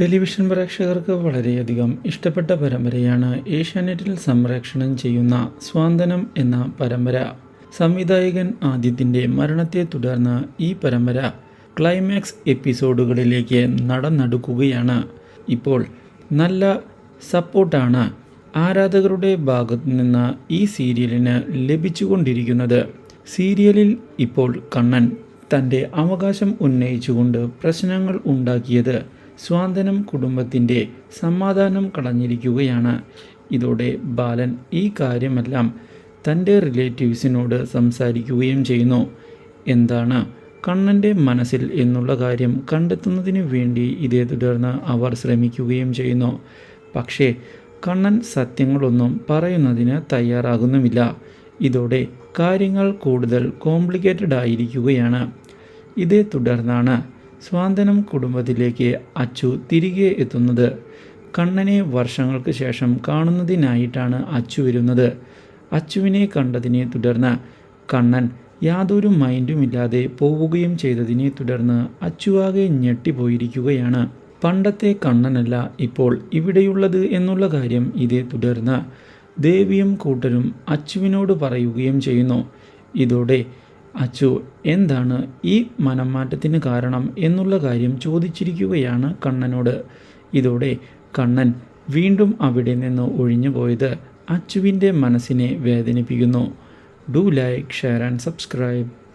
Television പ്രേക്ഷകർക്ക് വളരെയധികം ഇഷ്ടപ്പെട്ട പരമ്പരയാണ് ഏഷ്യാനെറ്റിൽ സംപ്രേക്ഷണം ചെയ്യുന്ന സ്വാന്തനം എന്ന പരമ്പര. സംവിധായകൻ ആദിത്യന്റെ മരണത്തെ തുടർന്ന് ഈ പരമ്പര ക്ലൈമാക്സ് എപ്പിസോഡുകളിലേക്ക് നടന്നെടുക്കുകയാണ്. ഇപ്പോൾ നല്ല സപ്പോർട്ടാണ് ആരാധകരുടെ ഭാഗത്തു നിന്ന് ഈ സീരിയലിന് ലഭിച്ചുകൊണ്ടിരിക്കുന്നത്. സീരിയലിൽ ഇപ്പോൾ കണ്ണൻ തന്റെ അവകാശം ഉന്നയിച്ചുകൊണ്ട് പ്രശ്നങ്ങൾ ഉണ്ടാക്കിയത് സ്വാന്തനം കുടുംബത്തിന്റെ സമാധാനം കളഞ്ഞിരിക്കുകയാണ്. ഇതോടെ ബാലൻ ഈ കാര്യമെല്ലാം തന്റെ റിലേറ്റീവ്സിനോട് സംസാരിക്കുകയും ചെയ്യുന്നു. എന്താണ് കണ്ണന്റെ മനസ്സിൽ എന്നുള്ള കാര്യം കണ്ടെത്തുന്നതിന് വേണ്ടി ഇതേ തുടർന്ന് അവർ ശ്രമിക്കുകയും ചെയ്യുന്നു. പക്ഷേ കണ്ണൻ സത്യങ്ങളൊന്നും പറയുന്നതിന് തയ്യാറാകുന്നുമില്ല. ഇതോടെ കാര്യങ്ങൾ കൂടുതൽ കോംപ്ലിക്കേറ്റഡ് ആയിരിക്കുകയാണ് ഇതേ തുടർന്നാണ് സ്വാന്തനം കുടുംബത്തിലേക്ക് അച്ചു തിരികെ എത്തുന്നത്. കണ്ണനെ വർഷങ്ങൾക്ക് ശേഷം കാണുന്നതിനായിട്ടാണ് അച്ചു വരുന്നത്. അച്ചുവിനെ കണ്ടതിനെ തുടർന്ന് കണ്ണൻ യാതൊരു മൈൻഡുമില്ലാതെ പോവുകയും ചെയ്തതിനെ തുടർന്ന് അച്ചുവാകെ ഞെട്ടിപ്പോയിരിക്കുകയാണ്. പണ്ടത്തെ കണ്ണനല്ല ഇപ്പോൾ ഇവിടെയുള്ളത് എന്നുള്ള കാര്യം ഇതേ തുടർന്ന് ദേവിയും കൂട്ടരും അച്ചുവിനോട് പറയുകയും ചെയ്യുന്നു. ഇതോടെ അച്ചു എന്താണ് ഈ മനംമാറ്റത്തിന് കാരണം എന്നുള്ള കാര്യം ചോദിച്ചിരിക്കുകയാണ് കണ്ണനോട്. ഇതോടെ കണ്ണൻ വീണ്ടും അവിടെ നിന്ന് ഒഴിഞ്ഞു പോയത് അച്ചുവിന്റെ മനസ്സിനെ വേദനിപ്പിക്കുന്നു. Do like share and subscribe.